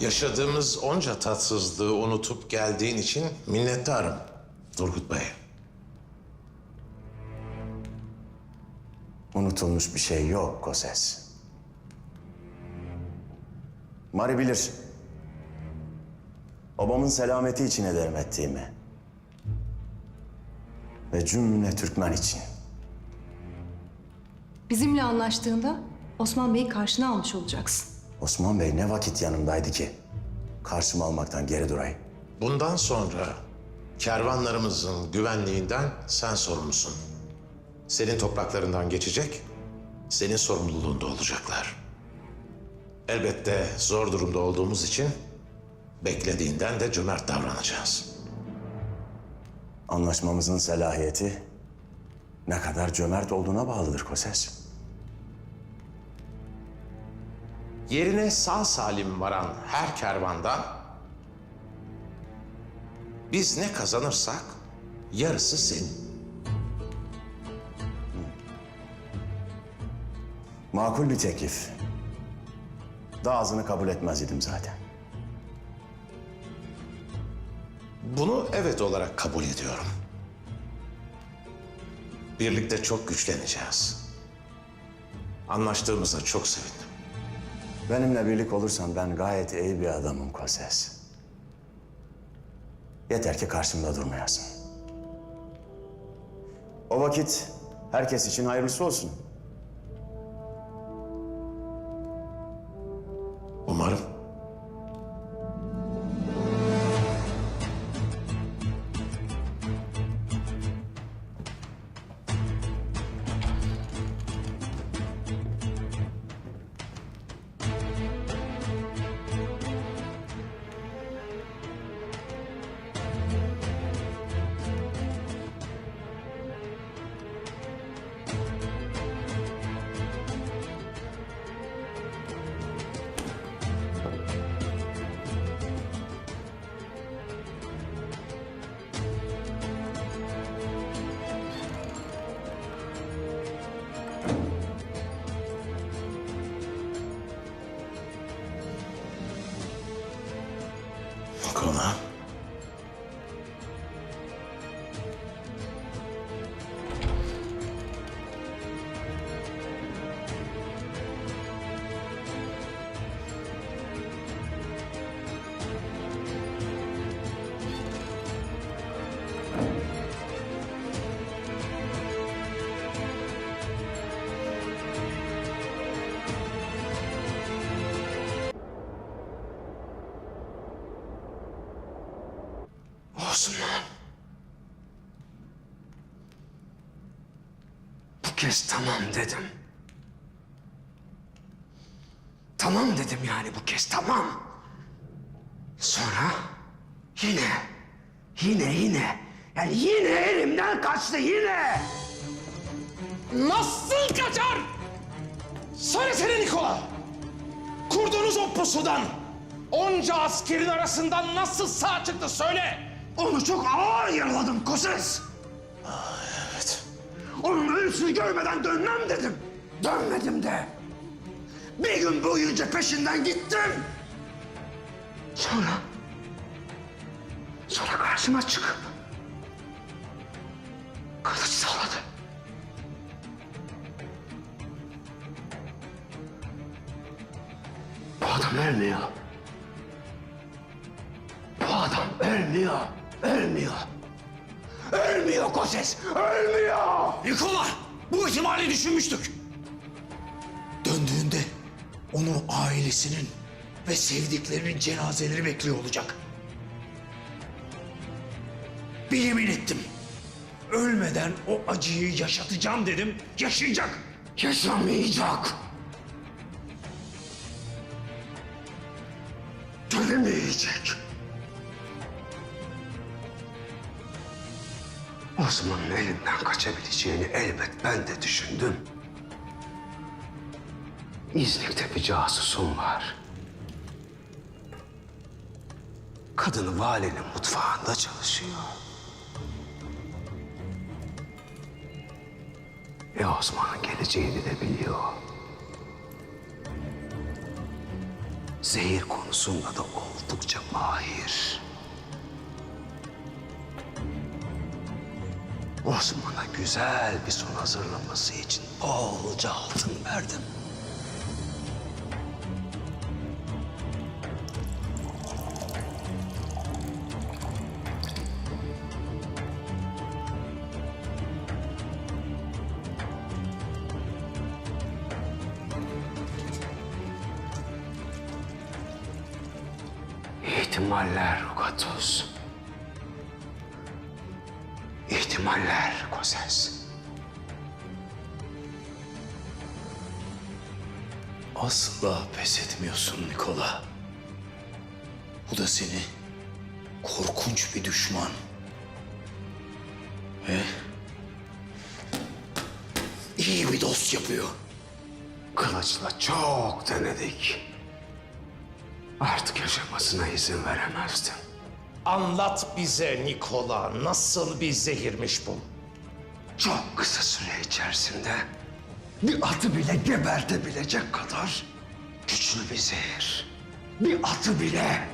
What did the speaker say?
Yaşadığımız onca tatsızlığı unutup geldiğin için minnettarım Turgut Bey. Unutulmuş bir şey yok Koses. Mari bilir. Babamın selameti için ederim ettiğimi. Ve cümle Türkmen için. Bizimle anlaştığında Osman Bey'i karşına almış olacaksın. Osman Bey ne vakit yanımdaydı ki? Karşıma almaktan geri durayım. Bundan sonra kervanlarımızın güvenliğinden sen sorumlusun. Senin topraklarından geçecek, senin sorumluluğunda olacaklar. Elbette zor durumda olduğumuz için beklediğinden de cömert davranacağız. Anlaşmamızın selahiyeti ne kadar cömert olduğuna bağlıdır Koses. Yerine sağ salim varan her kervandan biz ne kazanırsak yarısı senin. Makul bir teklif. Daha azını kabul etmez idim zaten. Bunu evet olarak kabul ediyorum. Birlikte çok güçleneceğiz. Anlaştığımıza çok sevindim. Benimle birlik olursan ben gayet iyi bir adamım Koses. Yeter ki karşımda durmayasın. O vakit herkes için hayırlısı olsun. Umarım. Kona. Osman. Bu kez tamam dedim. Tamam dedim yani bu kez tamam. Sonra yine, yine yine, yani yine elimden kaçtı yine. Nasıl kaçar? Söylesene Nikola. Kurduğunuz o pusudan onca askerin arasından nasıl sağ çıktı söyle. Onu çok ağır yaraladım Koses. Evet. Onun ölüsünü görmeden dönmem dedim. Dönmedim de. Bir gün boyunca peşinden gittim. Sonra... Sonra karşıma çıkıp... Kılıç salladı. Bu adam ölmüyor. Bu adam ölmüyor. Ölmüyor. Ölmüyor Koses. Ölmüyor. Nikola bu ihtimali düşünmüştük. Döndüğünde onu ailesinin ve sevdiklerinin cenazeleri bekliyor olacak. Bir yemin ettim. Ölmeden o acıyı yaşatacağım dedim. Yaşayacak. Yaşamayacak. Dönemeyecek. Osman'ın elimden kaçabileceğini elbet ben de düşündüm. İznik'te bir casusum var. Kadın valinin mutfağında çalışıyor. Ve Osman'ın geleceğini de biliyor. zehir konusunda da oldukça mahir. Osman'a güzel bir son hazırlaması için bolca altın verdim. İhtimaller Rugatus. İhtimaller Koses. Asla pes etmiyorsun Nikola. Bu da seni korkunç bir düşman. Ve iyi bir dost yapıyor. Kılıçla çok denedik. Artık yaşamasına izin veremezdim. Anlat bize Nikola nasıl bir zehirmiş bu? Çok kısa süre içerisinde bir atı bile gebertebilecek kadar güçlü bir zehir. Bir atı bile